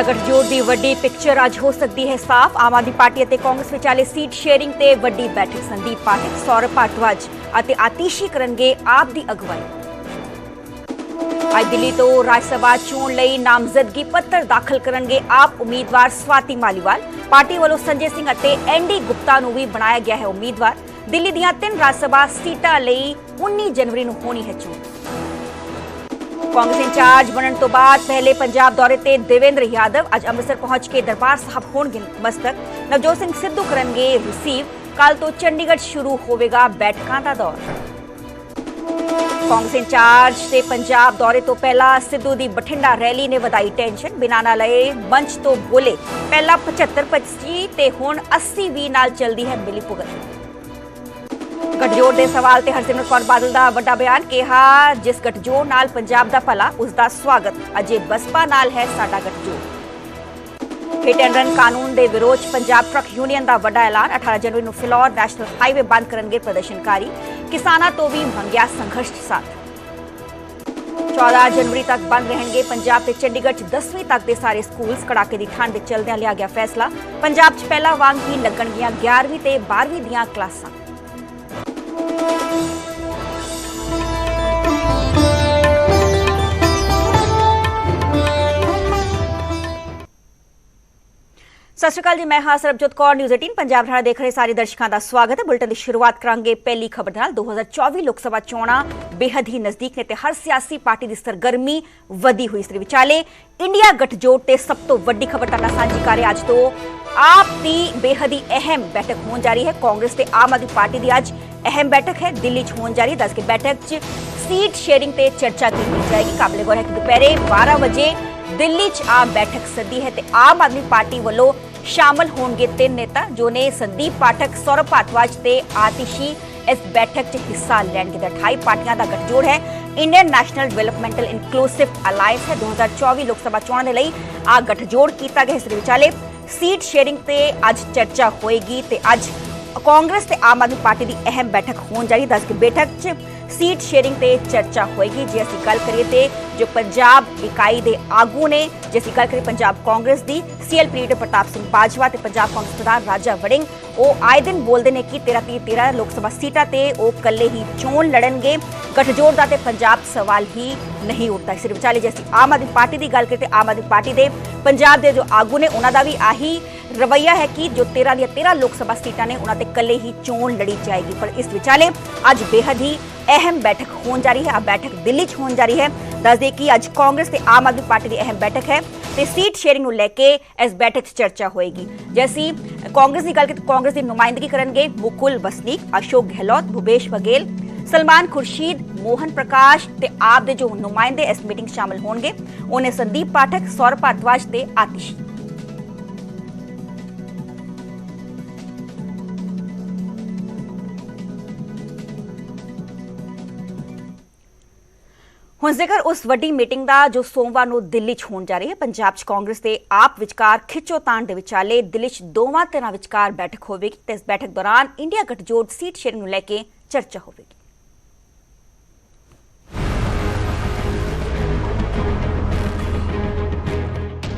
India ਗਠਜੋੜ ਦੀ ਵੱਡੀ picture ਅੱਜ ਹੋ ਸਕਦੀ ਹੈ ਸਾਫ਼। ਆਮ ਆਦਮੀ ਪਾਰਟੀ ਅਤੇ ਕਾਂਗਰਸ ਵਿਚਾਲੇ ਸੀਟ ਸ਼ੇਅਰਿੰਗ ਤੇ ਵੱਡੀ ਬੈਠਕ। ਸੰਦੀਪ ਪਾਠਕ, ਸੌਰਵ ਭਾਰਦਵਾਜ ਅਤੇ ਆਤੀਸ਼ੀ ਕਰਨਗੇ ਆਪ ਦੀ ਅਗਵਾਈ। ਅੱਜ ਦਿੱਲੀ ਤੋਂ ਰਾਜ ਸਭਾ ਚੋਣ ਲਈ ਨਾਮਜ਼ਦਗੀ ਪੱਤਰ ਦਾਖਲ ਕਰਨਗੇ ਆਪ ਉਮੀਦਵਾਰ ਸਵਾਤੀ ਮਾਲੀਵਾਲ। ਪਾਰਟੀ ਵੱਲੋਂ ਸੰਜੇ ਸਿੰਘ ਅਤੇ ਐਨਡੀ ਗੁਪਤਾ ਨੂੰ ਵੀ ਬਣਾਇਆ ਗਿਆ ਹੈ ਉਮੀਦਵਾਰ। ਦਿੱਲੀ ਦੀਆਂ ਤਿੰਨ ਰਾਜ ਸਭਾ ਸੀਟਾਂ ਲਈ 19 ਜਨਵਰੀ ਨੂੰ ਹੋਣੀ ਹੈ ਚੋਣ। ਕਾਂਗਰਸ ਇੰਚਾਰਜ ਬਣਨ ਤੋਂ ਬਾਅਦ ਪਹਿਲੇ ਪੰਜਾਬ ਦੌਰੇ ਤੇ ਦੇਵੇਂਦਰ ਯਾਦਵ ਅੱਜ ਅੰਮ੍ਰਿਤਸਰ ਪਹੁੰਚ ਕੇ ਦਰਬਾਰ ਸਾਹਿਬ ਹੋਣਗੇ ਮਸਤਕ ਨਵਜੋਤ ਸਿੰਘ ਸਿੱਧੂ ਕਰਨਗੇ ਰਿਸੀਵ ਕੱਲ ਤੋਂ ਚੰਡੀਗੜ੍ਹ ਸ਼ੁਰੂ ਹੋਵੇਗਾ ਬੈਠਕਾਂ ਦਾ ਦੌਰ। ਕਾਂਗਰਸ ਇੰਚਾਰਜ ਤੇ ਪੰਜਾਬ ਦੌਰੇ ਤੋਂ ਪਹਿਲਾਂ ਸਿੱਧੂ ਦੀ ਬਠਿੰਡਾ ਰੈਲੀ ਨੇ ਵਧਾਈ ਟੈਨਸ਼ਨ। ਬਿਨਾਂ ਨਾ ਲਏ ਮੰਚ ਤੋਂ ਬੋਲੇ, ਪਹਿਲਾਂ 75 25 ਤੇ ਹੁਣ 80 ਵੀ ਨਾਲ ਚੱਲਦੀ ਹੈ ਮਿਲੀ ਭੁਗਤ। ਗਠਜੋੜ ਦੇ ਸਵਾਲ ਤੇ ਹਰਸਿਮਰਤ ਕੌਰ ਬਾਦਲ ਦਾ ਵੱਡਾ ਬਿਆਨ, ਕਿਹਾ ਜਿਸ ਗਠਜੋੜ ਨਾਲ ਪੰਜਾਬ ਦਾ ਭਲਾ, ਉਸ ਦਾ ਸਵਾਗਤ। ਅਜੇ ਬਸਪਾ ਨਾਲ ਹੈ ਸਾਡਾ ਗਠਜੋੜ ਹਿੱਟ ਐਂਡ ਰਨ ਕਾਨੂੰਨ ਦੇ ਵਿਰੋਧ ਪੰਜਾਬ ਟਰੱਕ ਯੂਨੀਅਨ ਦਾ ਵੱਡਾ ਐਲਾਨ। 18 ਜਨਵਰੀ ਨੂੰ ਫਿਲੌਰ ਨੈਸ਼ਨਲ ਹਾਈਵੇ ਬੰਦ ਕਰਨਗੇ ਪ੍ਰਦਰਸ਼ਨਕਾਰੀ। ਕਿਸਾਨਾਂ ਤੋਂ ਵੀ ਮੰਗਿਆ ਸੰਘਰਸ਼ ਸਾਥ 14 ਜਨਵਰੀ ਤੱਕ ਬੰਦ ਰਹਿਣਗੇ ਪੰਜਾਬ ਤੇ ਚੰਡੀਗੜ੍ਹ 'ਚ 10ਵੀਂ ਤੱਕ ਦੇ ਸਾਰੇ ਸਕੂਲਸ ਕੜਾਕੇ ਦੀ ਠੰਡ ਦੇ ਚਲਦਿਆਂ ਲਿਆ ਗਿਆ ਫੈਸਲਾ। ਪੰਜਾਬ 'ਚ ਪਹਿਲਾਂ ਵਾਂਗ ਹੀ ਲੱਗਣਗੀਆਂ 11ਵੀਂ ਤੇ 12ਵੀਂ ਦੀਆਂ ਕਲਾਸਾਂ। ਸਤਿ ਸ਼੍ਰੀ ਅਕਾਲ ਜੀ, ਮੈਂ ਹਾਂ ਸਰਬਜੋਤ ਕੌਰ ਨਿਊਜ਼ 18 ਪੰਜਾਬ ਹਰਿਆਣਾ ਦੇਖ ਰਹੇ ਸਾਰੇ ਦਰਸ਼ਕਾਂ ਦਾ ਸਵਾਗਤ ਹੈ। ਬੁਲਟਨ ਦੀ ਸ਼ੁਰੂਆਤ ਕਰਾਂਗੇ ਪਹਿਲੀ ਖਬਰ ਨਾਲ। 2024 ਲੋਕ ਸਭਾ ਚੋਣਾਂ ਬੇਹੱਦ ਹੀ ਨਜ਼ਦੀਕ ਨੇ ਤੇ ਹਰ ਸਿਆਸੀ ਪਾਰਟੀ ਦੀ ਸਰਗਰਮੀ ਵਧੀ ਹੋਈ ਇਸ ਦੇ ਵਿਚਾਲੇ। ਇੰਡੀਆ ਗਠਜੋੜ ਤੇ ਸਭ ਤੋਂ ਵੱਡੀ ਖਬਰ ਤਾਂ ਸਾਂਝੀ ਕਰ ਰਹੇ ਅੱਜ ਤੋਂ। ਆਪ ਦੀ ਬੇਹੱਦ ਹੀ ਅਹਿਮ ਬੈਠਕ ਹੋਣ ਜਾ ਰਹੀ ਹੈ। ਕਾਂਗਰਸ ਤੇ ਆਮ ਆਦਮੀ ਪਾਰਟੀ ਦੀ ਅੱਜ ਅਹਿਮ ਬੈਠਕ ਹੈ ਦਿੱਲੀ 'ਚ ਹੋਣ ਜਾ ਰਹੀ ਦੱਸ ਕੇ ਬੈਠਕ 'ਚ ਸੀਟ ਸ਼ੇਅਰਿੰਗ ਤੇ ਚਰਚਾ ਕੀਤੀ ਜਾਏਗੀ। ਕਾਬਲੇ ਹੈ ਕਿ ਦੁਪਹਿਰੇ 12 ਵਜੇ ਦਿੱਲੀ 'ਚ ਆਮ ਬੈਠਕ ਸੱਦੀ ਹੈ ਤੇ ਆਮ ਆਦਮੀ ਪਾਰਟੀ ਵੱਲੋਂ ਸ਼ਾਮਲ ਹੋਣਗੇ ਤਿੰਨ ਨੇਤਾ, ਜੋ ਨੇ ਸੰਦੀਪ ਪਾਠਕ, ਸੌਰਵ ਭਾਰਦਵਾਜ ਤੇ ਆਤਿਸ਼ੀ ਇਸ ਬੈਠਕ 'ਚ ਹਿੱਸਾ ਲੈਣਗੇ। ਦਾ 28 ਪਾਰਟੀਆਂ ਦਾ ਗਠਜੋੜ ਹੈ। Indian national developmental inclusive alliance ਹੈ। 2024 ਲੋਕ ਸਭਾ ਚੋਣਾਂ ਦੇ ਲਈ ਆ ਗਠਜੋੜ ਕੀਤਾ ਗਿਆ। ਇਸ ਦੇ ਵਿਚਾਲੇ ਸੀਟ ਸ਼ੇਅਰਿੰਗ ਤੇ ਅੱਜ ਚਰਚਾ ਹੋਏਗੀ ਤੇ ਅੱਜ ਕਾਂਗਰਸ ਤੇ ਆਮ ਆਦਮੀ ਪਾਰਟੀ ਦੀ ਅਹਿਮ ਬੈਠਕ ਹੋਣ ਜਾ ਰਹੀ ਹੈ। ਦੱਸ ਕੇ ਬੈਠਕ 'ਚ ਸੀਟ ਸ਼ੇਅਰਿੰਗ ਤੇ ਚਰਚਾ ਹੋਏਗੀ। ਜੇ ਅਸੀਂ ਗੱਲ ਕਰੀਏ ਤੇ ਜੋ ਪੰਜਾਬ ਇਕਾਈ ਦੇ ਆਗੂ ਨੇ, ਜੇ ਅਸੀਂ ਗੱਲ ਕਰੀਏ ਪੰਜਾਬ ਕਾਂਗਰਸ ਦੀ ਸੀਐਲ ਪ੍ਰੀਤ ਪ੍ਰਤਾਪ ਸਿੰਘ ਬਾਜਵਾ ਤੇ ਪੰਜਾਬ ਕਾਂਗਰਸ ਪ੍ਰਧਾਨ ਰਾਜਾ ਵੜਿੰਗ, ਉਹ ਆਏ ਦਿਨ ਬੋਲਦੇ ਨੇ ਕਿ 13 30 13 ਲੋਕ ਸਭਾ ਸੀਟਾਂ ਤੇ ਉਹ ਇਕੱਲੇ ਹੀ ਚੋਣ ਲੜਨਗੇ। ਗਠਜੋੜ ਦਾ ਤੇ ਪੰਜਾਬ ਸਵਾਲ ਹੀ ਨਹੀਂ ਉੱਠਦਾ। ਇਸ ਦੇ ਵਿਚਾਲੇ ਜੇ ਅਸੀਂ ਆਮ ਆਦਮੀ ਪਾਰਟੀ ਦੀ ਗੱਲ ਕਰੀਏ ਤੇ ਆਮ ਆਦਮੀ ਪਾਰਟੀ ਦੇ ਪੰਜਾਬ ਦੇ ਜੋ ਆਗੂ ਨੇ, ਉਹਨਾਂ ਦਾ ਵੀ ਆਹੀ ਰਵਈਆ ਹੈ ਕਿ ਜੋ 13 ਦੀਆਂ 13 ਲੋਕ ਸਭਾ ਸੀਟਾਂ ਨੇ, ਉਹਨਾਂ ਤੇ ਇਕੱਲੇ ਹੀ ਚੋਣ ਲੜੀ ਜਾਏਗੀ। ਪਰ ਇਸ ਵਿਚਾਲੇ ਅੱਜ ਬੇਹੱਦ ਹੀ ਅਹਿਮ ਬੈਠਕ ਹੋਣ ਜਾ ਰਹੀ ਹੈ। ਆ ਬੈਠਕ ਦਿੱਲੀ 'ਚ ਹੋਣ ਜਾ ਰਹੀ ਹੈ। ਦੱਸਦੇ ਕਿ ਅੱਜ ਕਾਂਗਰਸ ਤੇ ਆਮ ਆਦਮੀ ਪਾਰਟੀ ਦੀ ਅਹਿਮ ਬੈਠਕ ਹੈ ਤੇ ਸੀਟ ਸ਼ੇਅਰਿੰਗ ਨੂੰ ਲੈ ਕੇ ਇਸ ਬੈਠਕ 'ਚ ਚਰਚਾ ਹੋਏਗੀ। ਜੈਸੀ ਕਾਂਗਰਸ ਦੀ ਗੱਲ ਕੀਤੀ, ਕਾਂਗਰਸ ਦੀ ਨੁਮਾਇੰਦਗੀ ਕਰਨਗੇ, ਮੁਕੁਲ ਵਸਨੀਕ ਅਸ਼ੋਕ ਗਹਿਲੋਤ, ਭੁਪੇਸ਼ ਬਘੇਲ, ਸਲਮਾਨ ਖੁਰਸ਼ੀਦ, ਮੋਹਨ ਪ੍ਰਕਾਸ਼ ਤੇ ਆਪ ਦੇ ਜੋ ਨੁਮਾਇੰਦੇ ਇਸ ਮੀਟਿੰਗ 'ਚ ਸ਼ਾਮਲ ਹੋਣਗੇ, ਉਹਨੇ ਸੰਦੀਪ ਪਾਠਕ, ਸੌਰਵ ਭਾਰਦਵਾਜ ਤੇ ਆਤਿਸ਼। ਹੁਣ ਜ਼ਿਕਰ ਉਸ ਵੱਡੀ ਮੀਟਿੰਗ ਦਾ ਜੋ ਸੋਮਵਾਰ ਨੂੰ ਦਿੱਲੀ 'ਚ ਹੋਣ ਜਾ ਰਹੀ ਹੈ। ਪੰਜਾਬ 'ਚ ਕਾਂਗਰਸ ਤੇ ਆਪ ਵਿਚਕਾਰ ਖਿੱਚੋਤਾਣ ਦੇ ਵਿਚਾਲੇ ਦਿੱਲੀ 'ਚ ਦੋਵਾਂ ਧਿਰਾਂ ਵਿਚਕਾਰ ਬੈਠਕ ਹੋਵੇਗੀ ਤੇ ਇਸ ਬੈਠਕ ਦੌਰਾਨ ਇੰਡੀਆ ਗੱਠਜੋੜ ਸੀਟ ਸ਼ੇਅਰਿੰਗ ਨੂੰ ਲੈ ਕੇ ਚਰਚਾ ਹੋਵੇਗੀ।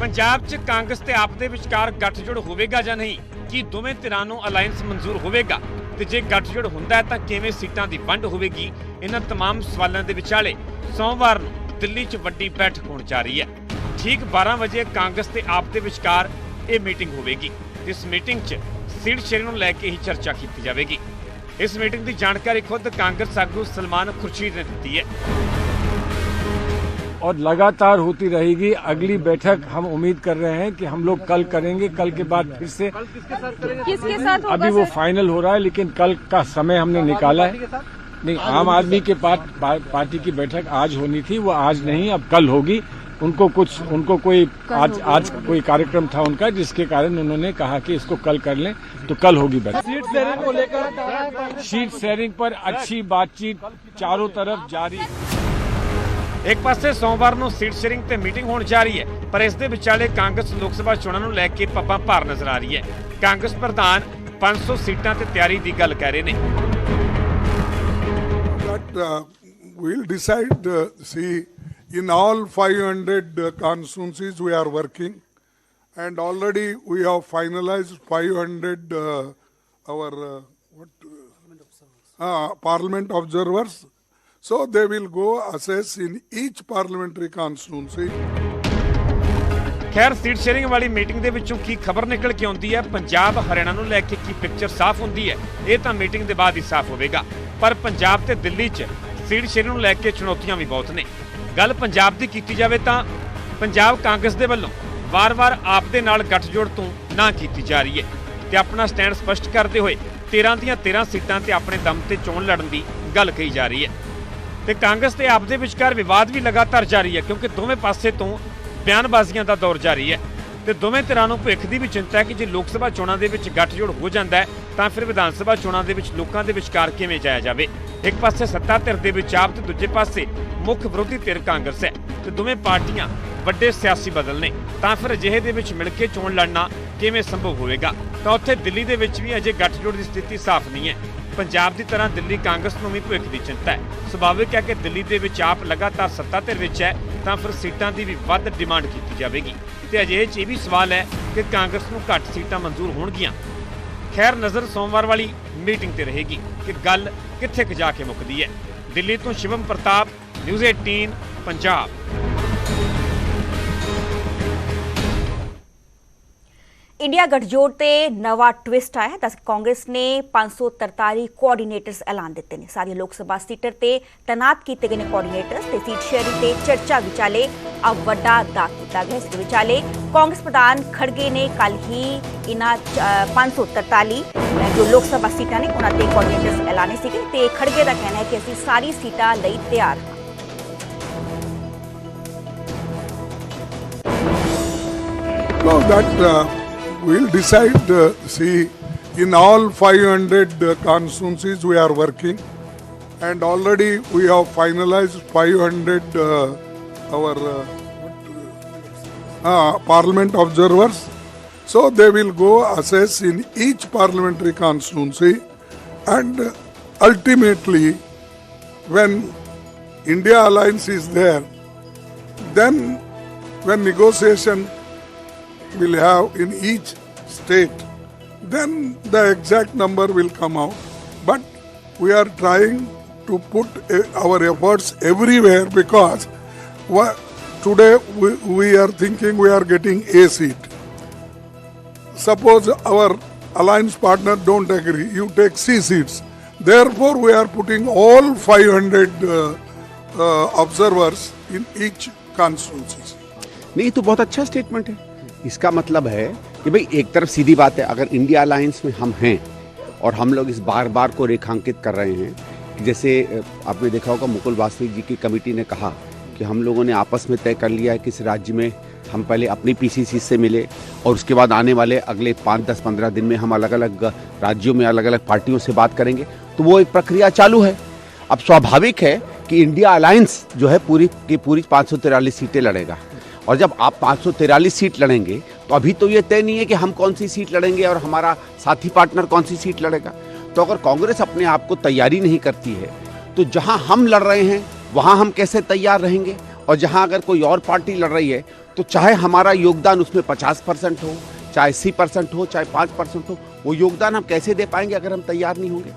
ਪੰਜਾਬ 'ਚ ਕਾਂਗਰਸ ਤੇ ਆਪ ਦੇ ਵਿਚਕਾਰ ਗੱਠਜੋੜ ਹੋਵੇਗਾ ਜਾਂ ਨਹੀਂ? ਕੀ ਦੋਵੇਂ ਧਿਰਾਂ ਨੂੰ ਅਲਾਈਅੰਸ ਮਨਜ਼ੂਰ ਹੋਵੇਗਾ? ਤੇ ਜੇ ਗੱਠਜੋੜ ਹੁੰਦਾ ਹੈ ਤਾਂ ਕਿਵੇਂ ਸੀਟਾਂ ਦੀ ਵੰਡ ਹੋਵੇਗੀ? ਇਹਨਾਂ तमाम ਸਵਾਲਾਂ ਦੇ ਵਿਚਾਲੇ ਸੋਮਵਾਰ ਨੂੰ ਦਿੱਲੀ 'ਚ ਵੱਡੀ ਬੈਠਕ ਹੋਣ ਜਾ ਰਹੀ ਹੈ ਠੀਕ 12 ਵਜੇ ਕਾਂਗਰਸ ਤੇ ਆਪ ਦੇ ਵਿਚਕਾਰ ਇਹ ਮੀਟਿੰਗ ਹੋਵੇਗੀ ਇਸ ਮੀਟਿੰਗ 'ਚ ਸੀਟ ਸ਼ੇਅਰਿੰਗ ਨੂੰ ਲੈ ਕੇ ਹੀ ਚਰਚਾ ਕੀਤੀ ਜਾਵੇਗੀ ਇਸ ਮੀਟਿੰਗ ਦੀ ਜਾਣਕਾਰੀ ਖੁਦ ਕਾਂਗਰਸ ਆਗੂ ਸਲਮਾਨ ਖੁਰਸ਼ੀਦ ਨੇ ਦਿੱਤੀ ਹੈ और लगातार होती रहेगी अगली बैठक हम उम्मीद कर रहे हैं कि हम लोग कल करेंगे कल के बाद फिर से किसके साथ होगा अभी वो सर? फाइनल हो रहा है लेकिन कल का समय हमने निकाला है नहीं आम आदमी के पार्ट पा- पार्टी की बैठक आज होनी थी वो आज नहीं अब कल होगी उनको कुछ उनको कोई आज आज कोई कार्यक्रम था उनका जिसके कारण उन्होंने कहा कि इसको कल कर लें तो कल होगी बैठक सीट शेयरिंग को लेकर सीट शेयरिंग पर अच्छी बातचीत चारों तरफ जारी ਇੱਕ ਪਾਸੇ ਸੋਮਵਾਰ ਨੂੰ ਸੀਟ ਸ਼ੇਅਰਿੰਗ ਤੇ ਮੀਟਿੰਗ ਹੋਣ ਜਾ ਰਹੀ ਹੈ ਪਰ ਇਸ ਦੇ ਵਿਚਾਲੇ ਕਾਂਗਰਸ ਲੋਕ ਸਭਾ ਚੋਣਾਂ ਨੂੰ ਲੈ ਕੇ ਪੱਬਾਂ ਭਾਰ ਨਜ਼ਰ ਆ ਰਹੀ ਹੈ ਕਾਂਗਰਸ ਪ੍ਰਧਾਨ 500 ਸੀਟਾਂ ਤੇ ਤਿਆਰੀ ਦੀ ਗੱਲ ਕਹਿ ਰਹੇ ਨੇ that uh, we'll decide. Uh, see, in all 500 uh, constituencies, we are working. And already we have finalized 500 uh, our uh, what uh, parliament observers. So they will go assess in each parliamentary constituency. ਖੈਰ seat sharing ਵਾਲੀ meeting ਦੇ ਵਿੱਚੋਂ ਕੀ ਖਬਰ ਨਿਕਲ ਕੇ ਆਉਂਦੀ ਹੈ ਪੰਜਾਬ ਹਰਿਆਣਾ ਨੂੰ ਲੈ ਕੇ ਕੀ ਪਿਕਚਰ ਸਾਫ਼ ਹੁੰਦੀ ਹੈ ਇਹ ਤਾਂ ਮੀਟਿੰਗ ਦੇ ਬਾਅਦ ਹੀ ਸਾਫ਼ ਹੋਵੇਗਾ ਪਰ ਪੰਜਾਬ ਤੇ ਦਿੱਲੀ 'ਚ ਸੀਟ ਸ਼ੇਅਰਿੰਗ ਨੂੰ ਲੈ ਕੇ ਚੁਣੌਤੀਆਂ ਵੀ ਬਹੁਤ ਨੇ। ਗੱਲ ਪੰਜਾਬ ਦੀ ਕੀਤੀ ਜਾਵੇ ਤਾਂ ਪੰਜਾਬ ਕਾਂਗਰਸ ਦੇ ਵੱਲੋਂ ਵਾਰ-ਵਾਰ ਆਪ ਦੇ ਨਾਲ ਗੱਠਜੋੜ ਤੋਂ ਨਾ ਕੀਤੀ ਜਾ ਰਹੀ ਹੈ ਤੇ ਆਪਣਾ ਸਟੈਂਡ ਸਪਸ਼ਟ ਕਰਦੇ ਹੋਏ 13 ਦੀਆਂ 13 ਸੀਟਾਂ ਤੇ ਆਪਣੇ ਦਮ ਤੇ ਚੋਣ ਲੜਨ ਦੀ ਗੱਲ ਕਹੀ ਜਾ ਰਹੀ ਹੈ। ਤੇ ਕਾਂਗਰਸ ਤੇ ਆਪ ਦੇ ਵਿਚਕਾਰ ਵਿਵਾਦ ਵੀ ਲਗਾਤਾਰ ਜਾਰੀ ਹੈ ਕਿਉਂਕਿ ਦੋਵੇਂ ਪਾਸੇ ਤੋਂ ਬਿਆਨਬਾਜ਼ੀਆਂ ਦਾ ਦੌਰ ਜਾਰੀ ਹੈ। ਤੇ ਦੋਵੇਂ ਧਿਰਾਂ ਨੂੰ ਭਵਿੱਖ ਦੀ ਵੀ ਚਿੰਤਾ ਹੈ ਕਿ ਜੇ ਲੋਕ ਸਭਾ ਚੋਣਾਂ ਦੇ ਵਿੱਚ ਗੱਠਜੋੜ ਹੋ ਜਾਂਦਾ ਹੈ, ਤਾਂ ਫਿਰ ਵਿਧਾਨ ਸਭਾ ਚੋਣਾਂ ਦੇ ਵਿੱਚ ਲੋਕਾਂ ਦੇ ਵਿਚਕਾਰ ਕਿਵੇਂ ਜਾਇਆ ਜਾਵੇ? ਇੱਕ ਪਾਸੇ ਸੱਤਾ ਧਿਰ ਦੇ ਵਿੱਚ ਆਪ ਤੇ ਦੂਜੇ ਪਾਸੇ ਮੁੱਖ ਵਿਰੋਧੀ ਧਿਰ ਕਾਂਗਰਸ ਹੈ ਤੇ ਦੋਵੇਂ ਪਾਰਟੀਆਂ ਵੱਡੇ ਸਿਆਸੀ ਬਦਲ ਨੇ। ਤਾਂ ਫਿਰ ਅਜਿਹੇ ਦੇ ਵਿੱਚ ਮਿਲ ਕੇ ਚੋਣ ਲੜਨਾ ਕਿਵੇਂ ਸੰਭਵ ਹੋਵੇਗਾ? ਤਾਂ ਉੱਥੇ ਦਿੱਲੀ ਦੇ ਵਿੱਚ ਵੀ ਅਜੇ ਗੱਠਜੋੜ ਦੀ ਸਥਿਤੀ ਸਾਫ਼ ਨਹੀਂ ਹੈ। ਪੰਜਾਬ ਦੀ ਤਰ੍ਹਾਂ ਦਿੱਲੀ ਕਾਂਗਰਸ ਨੂੰ ਵੀ ਭਵਿੱਖ ਦੀ ਚਿੰਤਾ ਹੈ। ਸੁਭਾਵਿਕ ਹੈ ਕਿ ਦਿੱਲੀ ਦੇ ਵਿੱਚ ਆਪ ਲਗਾਤਾਰ ਸੱਤਾ ਧਿਰ ਵਿੱਚ ਹੈ, ਤਾਂ ਫਿਰ ਸੀਟਾਂ ਦੀ ਵੀ ਵੱਧ ਡਿਮਾਂਡ ਕੀਤੀ ਜਾਵੇਗੀ। ਤੇ ਅਜੇ 'ਚ ਇਹ ਵੀ ਸਵਾਲ ਹੈ ਕਿ ਕਾਂਗਰਸ ਨੂੰ ਘੱਟ ਸੀਟਾਂ ਮਨਜ਼ੂਰ ਹੋਣਗੀਆਂ। ਖੈਰ, ਨਜ਼ਰ ਸੋਮਵਾਰ ਵਾਲੀ ਮੀਟਿੰਗ ਤੇ ਰਹੇਗੀ ਕਿ ਗੱਲ ਕਿੱਥੇ ਕੁ ਜਾ ਕੇ ਮੁੱਕਦੀ ਹੈ। ਦਿੱਲੀ ਤੋਂ ਸ਼ਿਵਮ ਪ੍ਰਤਾਪ, ਨਿਊਜ਼ 18 ਪੰਜਾਬ। ਇੰਡੀਆ ਗਠਜੋੜ ਤੇ ਨਵਾਂ ਟਵਿਸਟ ਆਇਆ ਹੈ ਕਾਂਗਰਸ ਨੇ 543 ਕੋਆਰਡੀਨੇਟਰਸ ਐਲਾਨ ਦਿੱਤੇ ਨੇ। ਸਾਰੀਆਂ ਲੋਕ ਸਭਾ ਸੀਟਾਂ ਤੇ ਤਾਇਨਾਤ ਕੀਤੇ ਗਏ ਨੇ ਕੋਆਰਡੀਨੇਟਰਸ ਤੇ ਸੀਟ ਸ਼ੇਅਰਿੰਗ ਤੇ ਚਰਚਾ ਵਿਚਾਲੇ ਆ ਵੱਡਾ ਦਾ ਕੀਤਾ ਗਿਆ। ਇਸ ਵਿਚਾਲੇ ਕਾਂਗਰਸ ਪ੍ਰਧਾਨ ਖੜਗੇ ਨੇ ਕੱਲ ਹੀ ਇਨ੍ਹਾਂ ਚ- ਅ, 543 ਜੋ ਲੋਕ ਸਭਾ ਸੀਟਾਂ ਨੇ ਉਹਨਾਂ ਤੇ ਕੋਆਰਡੀਨੇਟਰਸ ਐਲਾਨੇ ਸੀਗੇ। ਤੇ ਖੜਗੇ ਦਾ ਕਹਿਣਾ ਹੈ ਕਿ ਅਸੀਂ ਸਾਰੀ ਸੀਟਾਂ ਲਈ ਤਿਆਰ ਹਾਂ। No, that uh, we'll decide. Uh, see, in all 500 uh, constituencies we are working, and already we have finalized 500 uh, our uh, uh, parliament observers. So they will go assess in each parliamentary constituency, and ultimately, when India alliance is there, then when negotiation will have in each state, then the exact number will come out. But we are trying to put uh, our efforts everywhere because wha- today we, we are thinking we are getting a seat. Suppose our alliance partner don't agree, you take C seats. Therefore, we are putting all 500 uh, uh, observers in each constituency. नहीं ये तो बहुत अच्छा statement है इसका मतलब है कि भाई, एक तरफ़ सीधी बात है, अगर इंडिया अलायंस में हम हैं और हम लोग इस बार बार को रेखांकित कर रहे हैं जैसे आपने देखा होगा, मुकुल वासनिक जी की कमेटी ने कहा कि हम लोगों ने आपस में तय कर लिया है कि इस राज्य में हम पहले अपनी पीसीसी से मिले और उसके बाद आने वाले अगले पाँच, दस, पंद्रह दिन में हम अलग अलग राज्यों में अलग अलग पार्टियों से बात करेंगे। तो वो एक प्रक्रिया चालू है। अब स्वाभाविक है कि इंडिया अलायंस जो है पूरी, की पूरी पाँच सीटें लड़ेगा। और जब आप 543 सीट लड़ेंगे तो अभी तो ये तय नहीं है कि हम कौन सी सीट लड़ेंगे और हमारा साथी पार्टनर कौन सी सीट लड़ेगा। तो अगर कांग्रेस अपने आप को तैयारी नहीं करती है तो जहाँ हम लड़ रहे हैं, वहाँ हम कैसे तैयार रहेंगे? और जहाँ अगर कोई और पार्टी लड़ रही है तो चाहे हमारा योगदान उसमें 50 परसेंट हो, चाहे अस्सी परसेंट हो, चाहे पाँच परसेंट हो, वो योगदान हम कैसे दे पाएँगे अगर हम तैयार नहीं होंगे?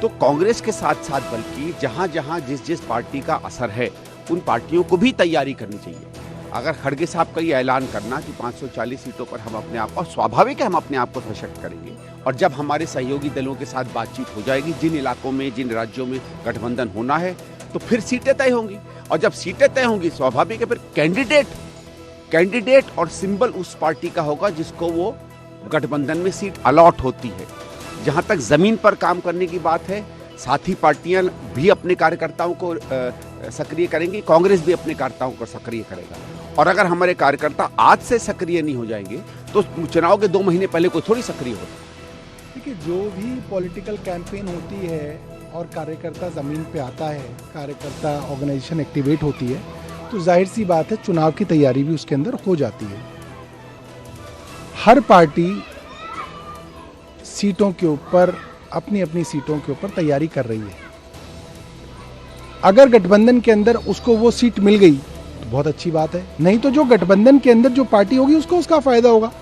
तो कांग्रेस के साथ साथ बल्कि जहाँ जहाँ जिस जिस पार्टी का असर है, उन पार्टियों को भी तैयारी करनी चाहिए। अगर खड़गे साहब का ये ऐलान करना कि 540 सीटों पर हम अपने आप, और स्वाभाविक है हम अपने आप को सशक्त करेंगे, और जब हमारे सहयोगी दलों के साथ बातचीत हो जाएगी, जिन इलाकों में, जिन राज्यों में गठबंधन होना है तो फिर सीटें तय होंगी। और जब सीटें तय होंगी, स्वाभाविक है फिर कैंडिडेट कैंडिडेट और सिंबल उस पार्टी का होगा जिसको वो गठबंधन में सीट अलॉट होती है। जहाँ तक ज़मीन पर काम करने की बात है, साथी पार्टियाँ भी अपने कार्यकर्ताओं को सक्रिय करेंगी, कांग्रेस भी अपने कार्यकर्ताओं को सक्रिय करेगा। और अगर हमारे कार्यकर्ता आज से सक्रिय नहीं हो जाएँगे तो चुनाव के दो महीने पहले कोई थोड़ी सक्रिय होता। देखिए, जो भी पॉलिटिकल कैंपेन होती है और कार्यकर्ता ज़मीन पे आता है, कार्यकर्ता ऑर्गेनाइजेशन एक्टिवेट होती है तो ज़ाहिर सी बात है चुनाव की तैयारी भी उसके अंदर हो जाती है। हर पार्टी सीटों के ऊपर अपनी अपनी सीटों के ऊपर तैयारी कर रही है। अगर गठबंधन के अंदर उसको वो सीट मिल गई बहुत अच्छी बात है। नहीं तो जो गठबंधन के अंदर जो पार्टी होगी उसको उसका फ़ायदा होगा।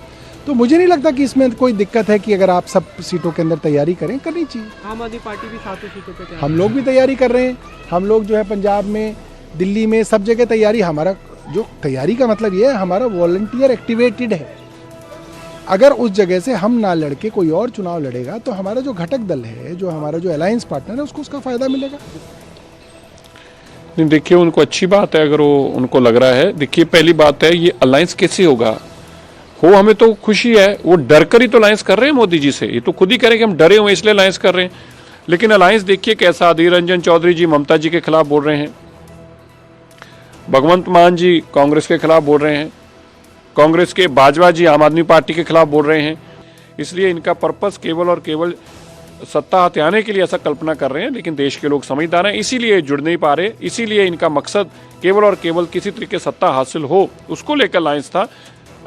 तो मुझे नहीं लगता कि इसमें कोई दिक्कत है कि अगर आप सब सीटों के अंदर तैयारी करें करनी चाहिए। आम आदमी पार्टी भी सातों सीटों पे हम लोग भी तैयारी कर रहे हैं। हम लोग जो है पंजाब में दिल्ली में सब जगह तैयारी। हमारा जो तैयारी का मतलब ये है हमारा वॉल्टियर एक्टिवेटेड है। अगर उस जगह से हम ना लड़के कोई और चुनाव लड़ेगा तो हमारा जो घटक दल है जो हमारा जो अलायंस पार्टनर है उसको उसका फ़ायदा मिलेगा। नहीं, देखिए, उनको अच्छी बात है, अगर वो, उनको लग रहा है। देखिए, पहली बात है, ये अलायंस कैसे होगा? हो, हमें तो खुशी है, वो डर कर ही तो अलायंस कर रहे हैं मोदी जी से। ये तो खुद ही करें कि हम डरे हुए इसलिए अलायंस कर रहे हैं। लेकिन अलायंस देखिए कैसा अधीर रंजन चौधरी जी ममता जी के खिलाफ बोल रहे हैं। भगवंत मान जी कांग्रेस के खिलाफ बोल रहे हैं। कांग्रेस के बाजवा जी आम आदमी पार्टी के खिलाफ बोल रहे हैं। इसलिए इनका पर्पस केवल और केवल सत्ता हथियाने के लिए ऐसा कल्पना कर रहे हैं, लेकिन देश के लोग समझदार हैं, इसीलिए जुड़ नहीं पा रहे, इसीलिए इनका मकसद केवल और केवल किसी तरीके सत्ता हासिल हो, उसको लेकर लाइंस था।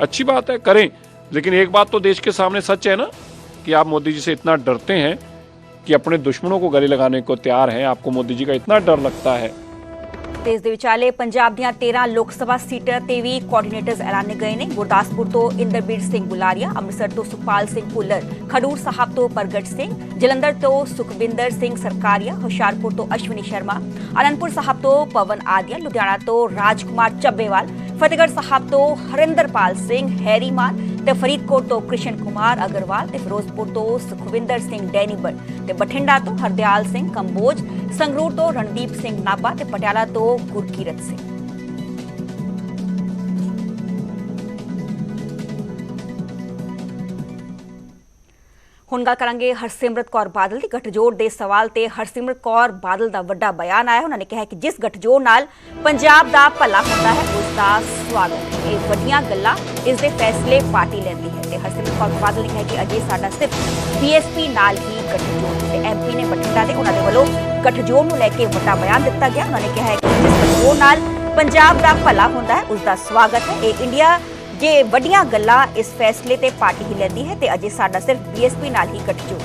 अच्छी बात है, करें, लेकिन एक बात तो देश के सामने सच है ना, कि आप मोदी जी से इतना डरते हैं कि अपने दुश्मनों को गले लगाने को तैयार हैं, आपको मोदी जी का इतना डर लगता है। ਤੇ ਇਸ ਦੇ ਵਿਚਾਲੇ ਪੰਜਾਬ ਦੀਆਂ 13 ਲੋਕ ਸਭਾ ਸੀਟਾਂ ਤੇ ਵੀ ਕੋਆਰਡੀਨੇਟਰਸ ਐਲਾਨੇ ਗਏ ਨੇ। ਗੁਰਦਾਸਪੁਰ ਤੋਂ ਇੰਦਰਬੀਰ ਸਿੰਘ ਗੁਲਾਰੀਆ ਅੰਮ੍ਰਿਤਸਰ ਤੋਂ ਸੁਖਪਾਲ ਸਿੰਘ ਭੁੱਲਰ, ਖਡੂਰ ਸਾਹਿਬ ਤੋਂ ਪ੍ਰਗਟ ਸਿੰਘ, ਜਲੰਧਰ ਤੋਂ ਸੁਖਵਿੰਦਰ ਸਿੰਘ ਸਰਕਾਰੀਆ, ਹੁਸ਼ਿਆਰਪੁਰ ਤੋਂ ਅਸ਼ਵਨੀ ਸ਼ਰਮਾ ਅਨੰਦਪੁਰ ਸਾਹਿਬ ਤੋਂ ਪਵਨ ਆਦਿਆ ਲੁਧਿਆਣਾ ਤੋਂ ਰਾਜਕੁਮਾਰ ਚੱਬੇਵਾਲ, ਫਤਿਹਗੜ੍ਹ ਸਾਹਿਬ ਤੋਂ ਹਰਿੰਦਰਪਾਲ ਸਿੰਘ ਹੈਰੀਮਾਨ ਤੇ ਫਰੀਦਕੋਟ ਤੋਂ ਕ੍ਰਿਸ਼ਨ ਕੁਮਾਰ ਅਗਰਵਾਲ ਤੇ ਫਿਰੋਜ਼ਪੁਰ ਤੋਂ ਸੁਖਵਿੰਦਰ ਸਿੰਘ ਡੈਨੀਬਲ ਤੇ ਬਠਿੰਡਾ ਤੋਂ ਹਰਦਿਆਲ ਸਿੰਘ ਕੰਬੋਜ, ਸੰਗਰੂਰ ਤੋਂ ਰਣਦੀਪ ਸਿੰਘ ਨਾਭਾ ਤੇ ਪਟਿਆਲਾ ਤੋਂ ਗੁਰਕੀਰਤ ਸਿੰਘ। ਹੁਣ ਗੱਲ ਕਰਾਂਗੇ ਹਰਸਿਮਰਤ ਕੌਰ ਬਾਦਲ ਦੀ ਗੱਠਜੋੜ ਦੇ ਸਵਾਲ ਤੇ। ਹਰਸਿਮਰਤ ਕੌਰ ਬਾਦਲ ਦਾ ਵੱਡਾ ਬਿਆਨ ਆਇਆ, ਉਹਨਾਂ ਨੇ ਕਿਹਾ ਕਿ ਜਿਸ ਗੱਠਜੋੜ ਨਾਲ ਪੰਜਾਬ ਦਾ ਭਲਾ ਹੁੰਦਾ ਹੈ, ਉਸ ਦਾ ਸਵਾਗਤ। ਇਹ ਵੱਡੀਆਂ ਗੱਲਾਂ ਇਸ ਦੇ ਫੈਸਲੇ ਪਾਰਟੀ ਲੈਂਦੀ ਹੈ ਤੇ ਹਰਸਿਮਰਤ ਕੌਰ ਬਾਦਲ ਨੇ ਕਿਹਾ ਕਿ ਅਜੇ ਸਾਡਾ ਸਿਰਫ ਬੀਐਸਪੀ ਨਾਲ ਹੀ ਗਠਜੋੜ ਹੈ ਤੇ ਐਮਪੀ ਨੇ ਬਠਿੰਡਾ ਦੇ ਉਹਨਾਂ ਦੇ ਵੱਲੋਂ ਗਠਜੋੜ ਨੂੰ ਲੈ ਕੇ ਵੱਡਾ ਬਿਆਨ ਦਿੱਤਾ ਗਿਆ। ਉਹਨਾਂ ਨੇ ਕਿਹਾ ਕਿ ਜਿਸ ਗੱਠਜੋੜ ਨਾਲ ਪੰਜਾਬ ਦਾ ਭਲਾ ਹੁੰਦਾ ਹੈ, ਉਸ ਦਾ ਸਵਾਗਤ ਹੈ। ਇਹ ਇੰਡੀਆ ਜੇ ਵੱਡੀਆਂ ਗੱਲਾਂ ਇਸ ਫੈਸਲੇ ਤੇ ਪਾਰਟੀ ਹੀ ਲੈਂਦੀ ਹੈ ਤੇ ਅਜੇ ਸਾਡਾ ਸਿਰਫ ਬੀਐਸਪੀ ਨਾਲ ਹੀ ਗੱਠਜੋੜ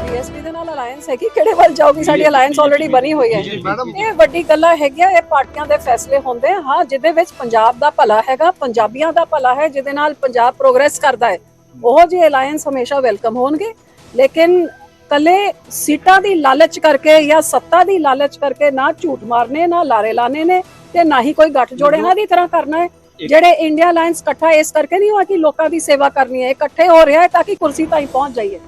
ਬੀਐਸਪੀ ਦੇ ਨਾਲ ਅਲਾਈਅੰਸ ਹੈ ਕਿ ਕਿਹੜੇ ਵੱਲ ਜਾਊਗੀ? ਸਾਡੀ ਅਲਾਈਅੰਸ ਆਲਰੇਡੀ ਬਣੀ ਹੋਈ ਹੈ। ਇਹ ਵੱਡੀ ਗੱਲਾਂ ਹੈਗੀਆਂ ਇਹ ਪਾਰਟੀਆਂ ਦੇ ਫੈਸਲੇ ਹੁੰਦੇ ਆ। ਹਾਂ ਜਿਹਦੇ ਵਿੱਚ ਪੰਜਾਬ ਦਾ ਭਲਾ ਹੈਗਾ ਪੰਜਾਬੀਆਂ ਦਾ ਭਲਾ ਹੈ ਜਿਹਦੇ ਨਾਲ ਪੰਜਾਬ ਪ੍ਰੋਗਰੈਸ ਕਰਦਾ ਹੈ। ਉਹ ਜਿਹੇ ਅਲਾਈਅੰਸ ਹਮੇਸ਼ਾ ਵੈਲਕਮ ਹੋਣਗੇ। ਲੇਕਿਨ ਕੱਲੇ ਸੀਟਾਂ ਦੀ ਲਾਲਚ ਕਰਕੇ ਜਾਂ ਸੱਤਾ ਦੀ ਲਾਲਚ ਕਰਕੇ ਨਾ ਝੂਠ ਮਾਰਨੇ ਨਾ ਲਾਰੇ ਲਾਣੇ ਨੇ ਤੇ ਨਾ ਹੀ ਕੋਈ ਗੱਠ ਜੋੜ ਇਹਨਾਂ ਦੀ ਤਰ੍ਹਾਂ ਕਰਨਾ ਹੈ। ਜਿਹੜੇ ਇੰਡੀਆ ਅਲਾਈਅੰਸ ਇਕੱਠਾ ਇਸ ਕਰਕੇ ਨਹੀਂ ਹੋਇਆ ਕਿ ਲੋਕਾਂ ਦੀ ਸੇਵਾ ਕਰਨੀ ਹੈ ਇਕੱਠੇ ਹੋ ਰਿਹਾ ਹੈ ਤਾਂ ਕਿ ਕੁਰਸੀ ਤਾਈਂ ਪਹੁੰਚ ਜਾਈਏ।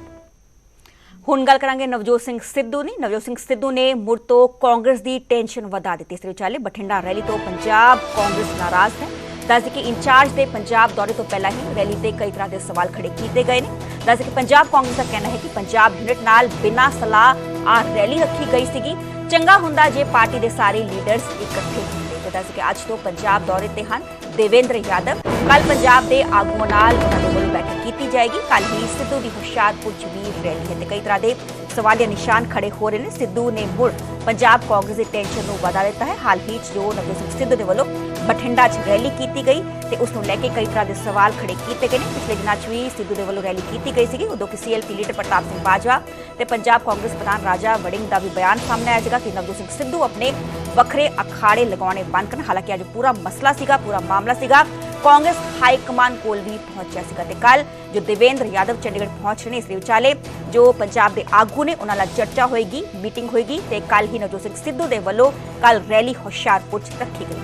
ਹੁਣ ਗੱਲ ਕਰਾਂਗੇ ਨਵਜੋਤ ਸਿੰਘ ਸਿੱਧੂ ਦੀ। ਨਵਜੋਤ ਸਿੰਘ ਸਿੱਧੂ ਨੇ ਮੁੜ ਤੋਂ ਕਾਂਗਰਸ ਦੀ ਟੈਨਸ਼ਨ ਵਧਾ ਦਿੱਤੀ। ਇਸ ਦੇ ਵਿਚਾਲੇ ਬਠਿੰਡਾ ਰੈਲੀ ਤੋਂ ਪੰਜਾਬ ਕਾਂਗਰਸ ਨਾਰਾਜ਼ ਹੈ। ਦੱਸਦੇ ਕਿ ਇੰਚਾਰਜ ਦੇ ਪੰਜਾਬ ਦੌਰੇ ਤੋਂ ਪਹਿਲਾਂ ਹੀ ਰੈਲੀ ਤੇ ਕਈ ਤਰ੍ਹਾਂ ਦੇ ਸਵਾਲ ਖੜੇ ਕੀਤੇ ਗਏ ਨੇ। ਦੱਸਦੇ ਕਿ ਪੰਜਾਬ ਕਾਂਗਰਸ ਦਾ ਕਹਿਣਾ ਹੈ ਕਿ ਪੰਜਾਬ ਯੂਨਿਟ ਨਾਲ ਬਿਨਾਂ ਸਲਾਹ ਆ ਰੈਲੀ ਰੱਖੀ ਗਈ ਸੀਗੀ। ਚੰਗਾ ਹੁੰਦਾ ਜੇ ਪਾਰਟੀ ਦੇ ਸਾਰੇ ਲੀਡਰਸ ਇਕੱਠੇ ਹੁੰਦੇ। ਤੇ ਦੱਸ ਕਿ ਅੱਜ ਤੋਂ ਪੰਜਾਬ ਦੌਰੇ ਤੇ ਹਨ ਦੇਵੇਂਦਰ ਯਾਦਵ। ਕੱਲ ਪੰਜਾਬ ਦੇ ਆਗੂਆਂ ਨਾਲ ਉਹਨਾਂ ਦੇ ਵੱਲੋਂ ਬੈਠਕ ਕੀਤੀ ਜਾਏਗੀ। ਕੱਲ ਹੀ ਸਿੱਧੂ ਦੀ ਹੁਸ਼ਿਆਰਪੁਰ ਚ ਵੀ ਰੈਲੀ ਹੈ ਤੇ ਕਈ ਤਰ੍ਹਾਂ ਦੇ ਸਵਾਲੀਆ ਨਿਸ਼ਾਨ ਖੜੇ ਹੋ ਰਹੇ ਨੇ। ਸਿੱਧੂ ਨੇ ਮੁੜ ਪੰਜਾਬ ਕਾਂਗਰਸ ਦੀ ਟੈਨਸ਼ਨ ਨੂੰ ਵਧਾ ਦਿੱਤਾ ਹੈ। ਹਾਲ ਹੀ ਚ ਜੋ ਨਵਜੋਤ ਸਿੰਘ ਸਿੱਧੂ ਦੇ ਵੱਲੋਂ ਬਠਿੰਡਾ 'ਚ ਰੈਲੀ ਕੀਤੀ ਗਈ ਤੇ ਉਸ ਨੂੰ ਲੈ ਕੇ ਕਈ ਤਰ੍ਹਾਂ ਦੇ ਸਵਾਲ ਖੜੇ ਕੀਤੇ ਗਏ ਨੇ। ਪਿਛਲੇ ਦਿਨਾਂ 'ਚ ਵੀ ਸਿੱਧੂ ਦੇ ਵੱਲੋਂ ਰੈਲੀ ਕੀਤੀ ਗਈ ਸੀਗੀ, ਉਦੋਂ ਕਿ ਸੀਐਲਪੀ ਲੀਡਰ ਪ੍ਰਤਾਪ ਸਿੰਘ ਬਾਜਵਾ ਤੇ ਪੰਜਾਬ ਕਾਂਗਰਸ ਪ੍ਰਧਾਨ ਰਾਜਾ ਵੜਿੰਗ ਦਾ ਵੀ ਬਿਆਨ ਸਾਹਮਣੇ ਆਇਆ ਸੀਗਾ ਕਿ ਨਵਜੋਤ ਸਿੰਘ ਸਿੱਧੂ ਆਪਣੇ ਵੱਖਰੇ ਅਖਾੜੇ ਲਗਾਉਣੇ ਬੰਦ ਕਰਨ। ਹਾਲਾਂਕਿ ਅੱਜ ਪੂਰਾ ਮਸਲਾ ਸੀਗਾ, ਪੂਰਾ ਮਾਮਲਾ ਸੀਗਾ। ਕਾਂਗਰਸ ਹਾਈ ਕਮਾਨ ਕੋਲ ਵੀ ਪਹੁੰਚਿਆ ਸੀਗਾ ਤੇ ਕੱਲ ਜੋ ਦੇਵੇਂਦਰ ਯਾਦਵ ਚੰਡੀਗੜ੍ਹ ਪਹੁੰਚ ਰਹੇ ਨੇ, ਇਸ ਦੇ ਵਿਚਾਲੇ ਜੋ ਪੰਜਾਬ ਦੇ ਆਗੂ ਨੇ, ਉਹਨਾਂ ਨਾਲ ਚਰਚਾ ਹੋਏਗੀ ਮੀਟਿੰਗ ਹੋਏਗੀ ਤੇ ਕੱਲ ਹੀ ਨਵਜੋਤ ਸਿੰਘ ਸਿੱਧੂ ਦੇ ਵੱਲੋਂ ਕੱਲ ਰੈਲੀ ਹੁਸ਼ਿਆਰਪੁਰ 'ਚ ਰੱਖੀ ਗਈ।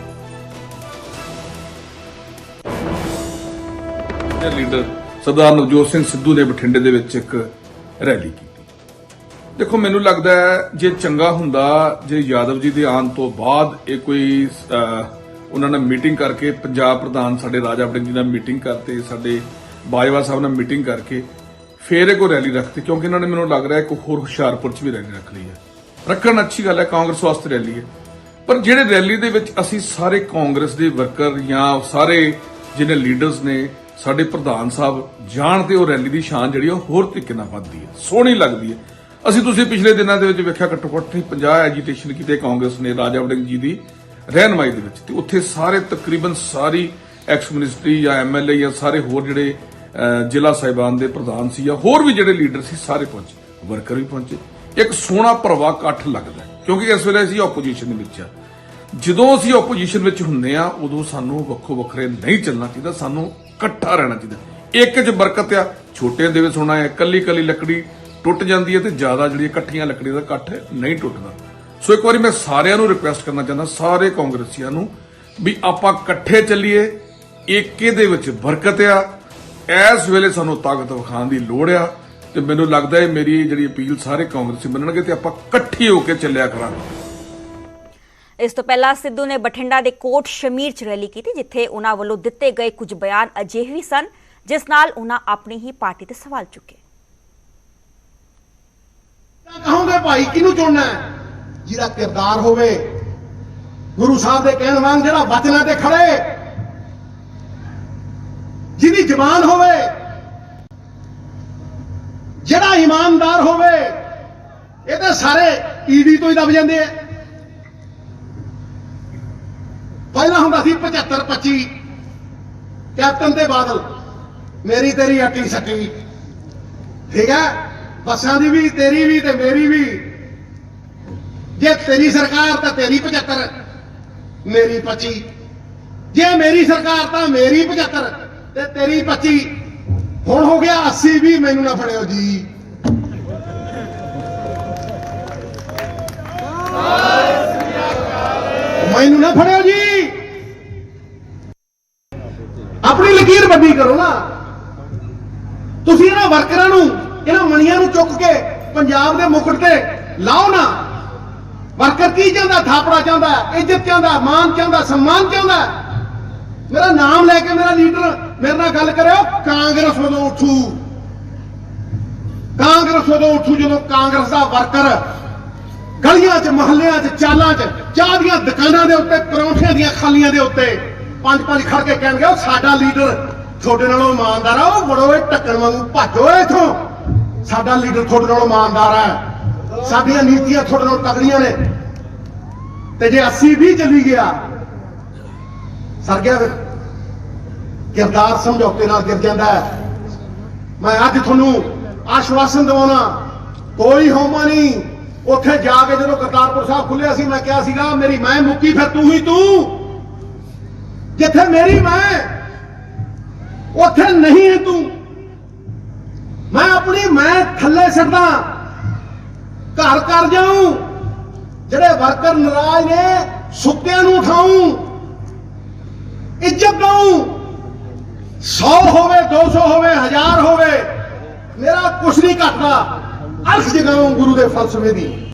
ਦੇ ਲੀਡਰ ਸਰਦਾਰ ਨਵਜੋਤ ਸਿੰਘ ਸਿੱਧੂ ਨੇ ਬਠਿੰਡੇ ਦੇ ਵਿੱਚ ਇੱਕ ਰੈਲੀ ਕੀਤੀ। ਦੇਖੋ, ਮੈਨੂੰ ਲੱਗਦਾ ਹੈ, ਜੇ ਚੰਗਾ ਹੁੰਦਾ, ਜੇ ਯਾਦਵ ਜੀ ਦੇ ਆਉਣ ਤੋਂ ਬਾਅਦ ਇਹ ਕੋਈ ਉਹਨਾਂ ਨੇ ਮੀਟਿੰਗ ਕਰਕੇ, ਪੰਜਾਬ ਪ੍ਰਧਾਨ ਸਾਡੇ ਰਾਜਾ ਵੜਿੰਗ ਜੀ ਨਾਲ ਮੀਟਿੰਗ ਕਰਤੇ ਸਾਡੇ ਬਾਜਵਾ ਸਾਹਿਬ ਨਾਲ ਮੀਟਿੰਗ ਕਰਕੇ, ਫੇਰ ਇਹ ਕੋਈ ਰੈਲੀ ਰੱਖਤੀ, ਕਿਉਂਕਿ ਇਹਨਾਂ ਨੇ ਮੈਨੂੰ ਲੱਗ ਰਿਹਾ ਇੱਕ ਹੋਰ ਹੁਸ਼ਿਆਰਪੁਰ 'ਚ ਵੀ ਰੈਲੀ ਰੱਖ ਲਈ ਹੈ। ਰੱਖਣ ਅੱਛੀ ਗੱਲ ਹੈ, ਕਾਂਗਰਸ ਵਾਸਤੇ ਰੈਲੀ ਹੈ। ਪਰ ਜਿਹੜੇ ਰੈਲੀ ਦੇ ਵਿੱਚ ਅਸੀਂ ਸਾਰੇ ਕਾਂਗਰਸ ਦੇ ਵਰਕਰ ਜਾਂ ਸਾਰੇ ਜਿਹਨੇ ਲੀਡਰਸ ਨੇ ਸਾਡੇ ਪ੍ਰਧਾਨ ਸਾਹਿਬ ਜਾਣ ਜਾਣਦੇ ਉਹ ਰੈਲੀ ਦੀ ਸ਼ਾਨ ਜਿਹੜੀ ਉਹ ਹੋਰ ਤਰੀਕੇ ਨਾਲ ਵੱਧਦੀ ਹੈ ਸੋਹਣੀ ਲੱਗਦੀ ਹੈ ਅਸੀਂ ਤੁਸੀਂ ਪਿਛਲੇ ਦਿਨਾਂ ਦੇ ਵਿੱਚ ਵੇਖਿਆ ਘੱਟੋ ਘੱਟ 50 ਐਜੀਟੇਸ਼ਨ ਕੀਤੇ ਕਾਂਗਰਸ ਨੇ, ਰਾਜਾ ਵੜਿੰਗ ਜੀ ਦੀ ਰਹਿਨਮਾਈ ਦੇ ਵਿੱਚ ਤੇ ਉੱਥੇ ਸਾਰੇ ਤਕਰੀਬਨ ਸਾਰੀ ਐਕਸ ਮਿਨਿਸਟਰੀ ਜਾਂ ਐਮਐਲਏ ਜਾਂ ਸਾਰੇ ਹੋਰ ਜਿਹੜੇ ਜ਼ਿਲ੍ਹਾ ਸਾਹਿਬਾਨ ਦੇ ਪ੍ਰਧਾਨ ਸੀ ਜਾਂ ਹੋਰ ਵੀ ਜਿਹੜੇ ਲੀਡਰ ਸੀ ਸਾਰੇ ਪਹੁੰਚੇ ਵਰਕਰ ਵੀ ਪਹੁੰਚੇ। ਇੱਕ ਸੋਹਣਾ ਭਰਵਾ ਇਕੱਠ ਲੱਗਦਾ, ਕਿਉਂਕਿ ਇਸ ਵੇਲੇ ਅਸੀਂ ਆਪੋਜੀਸ਼ਨ ਦੇ ਵਿੱਚ ਆ। ਜਦੋਂ ਅਸੀਂ ਆਪੋਜੀਸ਼ਨ ਵਿੱਚ ਹੁੰਦੇ ਆ, ਉਦੋਂ ਸਾਨੂੰ ਵੱਖੋ ਵੱਖਰੇ ਨਹੀਂ ਚੱਲਣਾ ਚਾਹੀਦਾ, ਸਾਨੂੰ ਇਕੱਠਾ ਰਹਿਣਾ ਚਾਹੀਦਾ। ਇੱਕ 'ਚ ਬਰਕਤ ਆ ਛੋਟੇ ਦੇ ਵਿੱਚ ਹੋਣਾ ਹੈ ਕੱਲੀ ਕੱਲੀ ਲੱਕੜੀ ਟੁੱਟ ਜਾਂਦੀ ਹੈ ਤੇ ਜ਼ਿਆਦਾ ਜਿਹੜੀ ਇਕੱਠੀਆਂ ਲੱਕੜੀਆਂ ਦਾ ਇਕੱਠ ਨਹੀਂ ਟੁੱਟਦਾ। ਸੋ ਇੱਕ ਵਾਰੀ ਮੈਂ ਸਾਰਿਆਂ ਨੂੰ ਰਿਕੁਐਸਟ ਕਰਨਾ ਚਾਹੁੰਦਾ, ਸਾਰੇ ਕਾਂਗਰਸੀਆਂ ਨੂੰ, ਵੀ ਆਪਾਂ ਇਕੱਠੇ ਚੱਲੀਏ, ਏਕੇ ਦੇ ਵਿੱਚ ਬਰਕਤ ਆ, ਇਸ ਵੇਲੇ ਸਾਨੂੰ ਤਾਕਤ ਵਿਖਾਉਣ ਦੀ ਲੋੜ ਆ ਤੇ ਮੈਨੂੰ ਲੱਗਦਾ ਹੈ ਮੇਰੀ ਜਿਹੜੀ ਅਪੀਲ ਸਾਰੇ ਕਾਂਗਰਸੀ ਮੰਨਣਗੇ ਤੇ ਆਪਾਂ ਇਕੱਠੇ ਹੋ ਕੇ ਚੱਲਿਆ ਕਰਾਂਗੇ। ਇਸ ਤੋਂ ਪਹਿਲਾਂ ਸਿੱਧੂ ਨੇ ਬਠਿੰਡਾ ਦੇ ਕੋਟ ਸ਼ਮੀਰ ਚ ਰੈਲੀ ਕੀਤੀ, ਜਿੱਥੇ ਉਹਨਾਂ ਵੱਲੋਂ ਦਿੱਤੇ ਗਏ ਕੁਝ ਬਿਆਨ ਅਜਿਹੇ ਵੀ ਸਨ, ਜਿਸ ਨਾਲ ਉਹਨਾਂ ਆਪਣੀ ਹੀ ਪਾਰਟੀ ਤੇ ਸਵਾਲ ਚੁੱਕੇ। ਕਹੋਗੇ ਭਾਈ? ਕਿਹਨੂੰ ਚੁਣਨਾ ਹੈ? ਜਿਹਦਾ ਕਿਰਦਾਰ ਹੋਵੇ, ਗੁਰੂ ਸਾਹਿਬ ਦੇ ਕਹਿਣ ਵਾਂਗ ਜਿਹੜਾ ਵਚਨਾਂ ਤੇ ਖੜੇ। ਜਿਹਦੀ ਜ਼ਬਾਨ ਹੋਵੇ, ਜਿਹੜਾ ਇਮਾਨਦਾਰ ਹੋਵੇ, ਇਹ ਤਾਂ ਸਾਰੇ ਈਡੀ ਤੋਂ ਹੀ ਦਬ ਜਾਂਦੇ ਆ। ਪਹਿਲਾਂ ਹੁੰਦਾ ਸੀ 75 25 ਕੈਪਟਨ ਤੇ ਬਾਦਲ, ਮੇਰੀ ਤੇਰੀ ਅੱਟੀ ਸਕੀ ਠੀਕ ਹੈ? ਬੱਸਾਂ ਦੀ ਵੀ, ਤੇਰੀ ਵੀ ਤੇ ਮੇਰੀ ਵੀ। ਜੇ ਤੇਰੀ ਸਰਕਾਰ ਤਾਂ ਤੇਰੀ 75 ਮੇਰੀ 25 ਜੇ ਮੇਰੀ ਸਰਕਾਰ ਤਾਂ ਮੇਰੀ 75 ਤੇ ਤੇਰੀ 25 ਹੁਣ ਹੋ ਗਿਆ 80 ਵੀ ਮੈਨੂੰ ਨਾ ਫੜਿਓ ਜੀ। ਮੈਨੂੰ ਨਾ ਫੜਿਓ ਜੀ। ਕਰੋ ਨਾ। ਤੁਸੀਂ ਇਹਨਾਂ ਵਰਕਰਾਂ ਨੂੰ, ਇਹਨਾਂ ਮਣੀਆਂ ਨੂੰ ਚੁੱਕ ਕੇ ਪੰਜਾਬ ਦੇ ਮੁਕਟ ਤੇ ਲਾਓ ਨਾ। ਵਰਕਰ ਕੀ ਚਾਹੁੰਦਾ? ਥਾਪੜਾ ਚਾਹੁੰਦਾ, ਇੱਜ਼ਤ ਚਾਹੁੰਦਾ ਮਾਨ ਚਾਹੁੰਦਾ, ਸਨਮਾਨ ਚਾਹੁੰਦਾ। ਮੇਰਾ ਨਾਮ ਲੈ ਕੇ ਮੇਰਾ ਲੀਡਰ ਮੇਰੇ ਨਾਲ ਗੱਲ ਕਰਿਓ, ਕਾਂਗਰਸ ਉਦੋਂ ਉੱਠੂ। ਕਾਂਗਰਸ ਉਦੋਂ ਉੱਠੂ ਜਦੋਂ ਕਾਂਗਰਸ ਦਾ ਵਰਕਰ ਗਲੀਆਂ 'ਚ, ਮਹੱਲਿਆਂ 'ਚ, ਚਾਲਾਂ 'ਚ, ਚਾਹ ਦੀਆਂ ਦੁਕਾਨਾਂ ਦੇ ਉੱਤੇ, ਪਰੌਂਠਿਆਂ ਦੀਆਂ ਖਾਲੀਆਂ ਦੇ ਉੱਤੇ ਪੰਜ ਪੰਜ ਖੜ ਕੇ ਕਹਿਣਗੇ, ਉਹ ਸਾਡਾ ਲੀਡਰ ਤੁਹਾਡੇ ਨਾਲੋਂ ਇਮਾਨਦਾਰ ਆ, ਉਹ ਬੜੋ ਇਹ ਢੱਕਣ ਵਾਂਗੂ ਭੱਜੋ ਇਥੋਂ। ਸਾਡਾ ਲੀਡਰ ਤੁਹਾਡੇ ਨਾਲੋਂ ਇਮਾਨਦਾਰ ਹੈ ਸਾਡੀਆਂ ਨੀਤੀਆਂ ਤੁਹਾਡੇ ਨਾਲੋਂ ਤਗੜੀਆਂ ਨੇ। ਤੇ ਜੇ 80 ਵੀ ਚੱਲੀ ਗਿਆ, ਸਰ ਗਿਆ ਫਿਰ। ਕਿਰਦਾਰ ਸਮਝੌਤੇ ਨਾਲ ਗਿਰ ਜਾਂਦਾ ਮੈਂ ਅੱਜ ਤੁਹਾਨੂੰ ਆਸ਼ਵਾਸਨ ਦਿਵਾਉਣਾ, ਕੋਈ ਹੋਮਾ ਨਹੀਂ। ਉੱਥੇ ਜਾ ਕੇ ਜਦੋਂ ਕਰਤਾਰਪੁਰ ਸਾਹਿਬ ਖੁੱਲਿਆ ਸੀ, ਮੈਂ ਕਿਹਾ ਸੀਗਾ, ਮੇਰੀ ਮੈਂ ਮੁੱਕੀ, ਫਿਰ ਤੂੰ ਹੀ ਤੂੰ। ਜਿੱਥੇ ਮੇਰੀ ਮੈਂ ਉੱਥੇ ਨਹੀਂ ਹੈ ਤੂੰ। ਮੈਂ ਆਪਣੀ ਮੈਂ ਥੱਲੇ ਛੱਡਦਾ ਘਰ ਕਰ ਜਾਉਂ ਜਿਹੜੇ ਵਰਕਰ ਨਾਰਾਜ਼ ਨੇ ਸੁੱਤਿਆਂ ਨੂੰ ਉਠਾਉਂ ਇੱਜ਼ਤ ਦਊਂ। 100 ਹੋਵੇ 200 ਹੋਵੇ 1000 ਹੋਵੇ, ਮੇਰਾ ਕੁਛ ਨਹੀਂ ਘਟਦਾ। ਅਰਸ਼ ਜਗਾਉਂ ਗੁਰੂ ਦੇ ਫਲਸਫੇ ਦੀ।